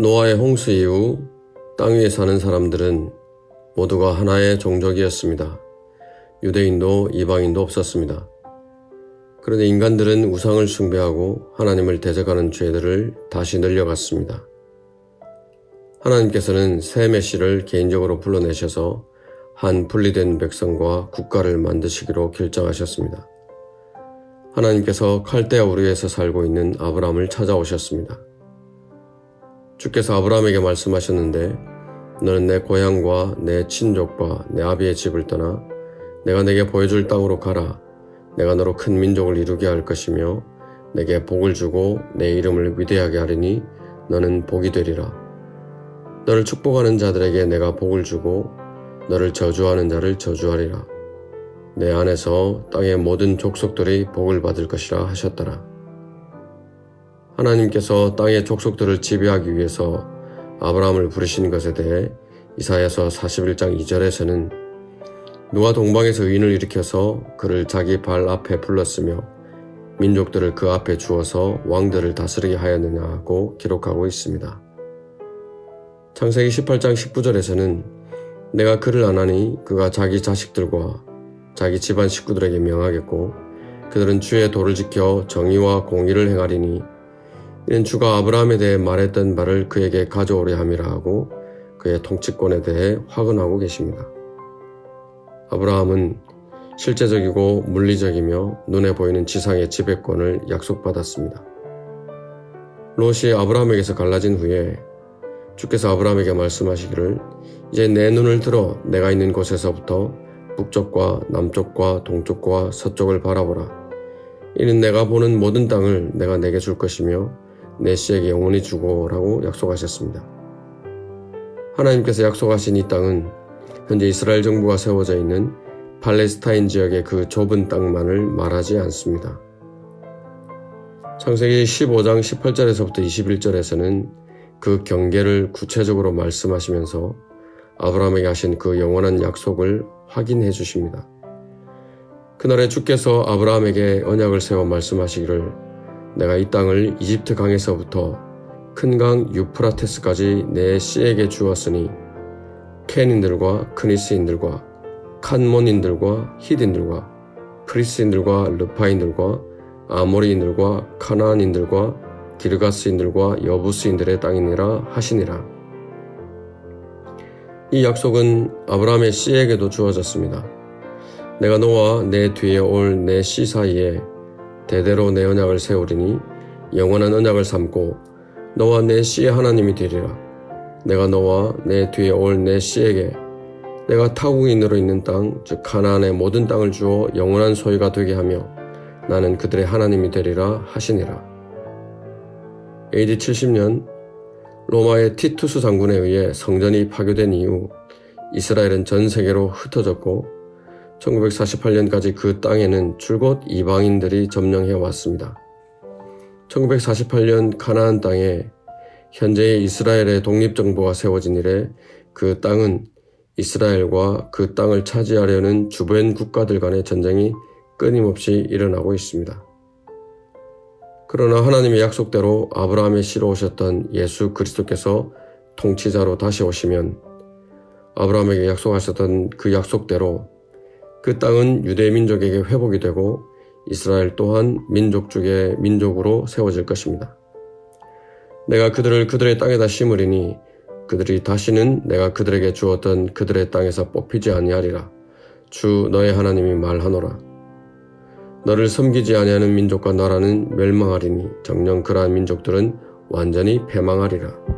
노아의 홍수 이후 땅 위에 사는 사람들은 모두가 하나의 종족이었습니다. 유대인도 이방인도 없었습니다. 그런데 인간들은 우상을 숭배하고 하나님을 대적하는 죄들을 다시 늘려갔습니다. 하나님께서는 새 메시를 개인적으로 불러내셔서 한 분리된 백성과 국가를 만드시기로 결정하셨습니다. 하나님께서 칼데아 우르에서 살고 있는 아브라함을 찾아오셨습니다. 주께서 아브라함에게 말씀하셨는데 너는 내 고향과 내 친족과 내 아비의 집을 떠나 내가 내게 보여줄 땅으로 가라. 내가 너로 큰 민족을 이루게 할 것이며 내게 복을 주고 내 이름을 위대하게 하리니 너는 복이 되리라. 너를 축복하는 자들에게 내가 복을 주고 너를 저주하는 자를 저주하리라. 내 안에서 땅의 모든 족속들이 복을 받을 것이라 하셨더라. 하나님께서 땅의 족속들을 지배하기 위해서 아브라함을 부르신 것에 대해 이사야서 41장 2절에서는 누가 동방에서 의인을 일으켜서 그를 자기 발 앞에 불렀으며 민족들을 그 앞에 주어서 왕들을 다스리게 하였느냐고 기록하고 있습니다. 창세기 18장 19절에서는 내가 그를 안하니 그가 자기 자식들과 자기 집안 식구들에게 명하겠고 그들은 주의 도를 지켜 정의와 공의를 행하리니 이는 주가 아브라함에 대해 말했던 바를 그에게 가져오려 함이라 하고 그의 통치권에 대해 확언하고 계십니다. 아브라함은 실제적이고 물리적이며 눈에 보이는 지상의 지배권을 약속받았습니다. 롯이 아브라함에게서 갈라진 후에 주께서 아브라함에게 말씀하시기를 이제 내 눈을 들어 내가 있는 곳에서부터 북쪽과 남쪽과 동쪽과 서쪽을 바라보라. 이는 내가 보는 모든 땅을 내가 내게 줄 것이며 내 씨에게 영원히 주고라고 약속하셨습니다. 하나님께서 약속하신 이 땅은 현재 이스라엘 정부가 세워져 있는 팔레스타인 지역의 그 좁은 땅만을 말하지 않습니다. 창세기 15장 18절에서부터 21절에서는 그 경계를 구체적으로 말씀하시면서 아브라함에게 하신 그 영원한 약속을 확인해 주십니다. 그날에 주께서 아브라함에게 언약을 세워 말씀하시기를 내가 이 땅을 이집트 강에서부터 큰 강 유프라테스까지 내 씨에게 주었으니 켄인들과 크니스인들과 칸몬인들과 히딘들과 프리스인들과 르파인들과 아모리인들과 카나안인들과 기르가스인들과 여부스인들의 땅이니라 하시니라. 이 약속은 아브라함의 씨에게도 주어졌습니다. 내가 너와 내 뒤에 올 내 씨 사이에 대대로 내 언약을 세우리니 영원한 언약을 삼고 너와 내 씨의 하나님이 되리라. 내가 너와 내 뒤에 올 내 씨에게 내가 타국인으로 있는 땅, 즉 가나안의 모든 땅을 주어 영원한 소유가 되게 하며 나는 그들의 하나님이 되리라 하시니라. AD 70년 로마의 티투스 장군에 의해 성전이 파괴된 이후 이스라엘은 전 세계로 흩어졌고 1948년까지 그 땅에는 줄곧 이방인들이 점령해 왔습니다. 1948년 가나안 땅에 현재의 이스라엘의 독립정부가 세워진 이래 그 땅은 이스라엘과 그 땅을 차지하려는 주변 국가들 간의 전쟁이 끊임없이 일어나고 있습니다. 그러나 하나님의 약속대로 아브라함의 씨로 오셨던 예수 그리스도께서 통치자로 다시 오시면 아브라함에게 약속하셨던 그 약속대로 그 땅은 유대 민족에게 회복이 되고 이스라엘 또한 민족 중의 민족으로 세워질 것입니다. 내가 그들을 그들의 땅에다 심으리니 그들이 다시는 내가 그들에게 주었던 그들의 땅에서 뽑히지 아니하리라. 주 너의 하나님이 말하노라. 너를 섬기지 아니하는 민족과 나라는 멸망하리니 정녕 그러한 민족들은 완전히 패망하리라.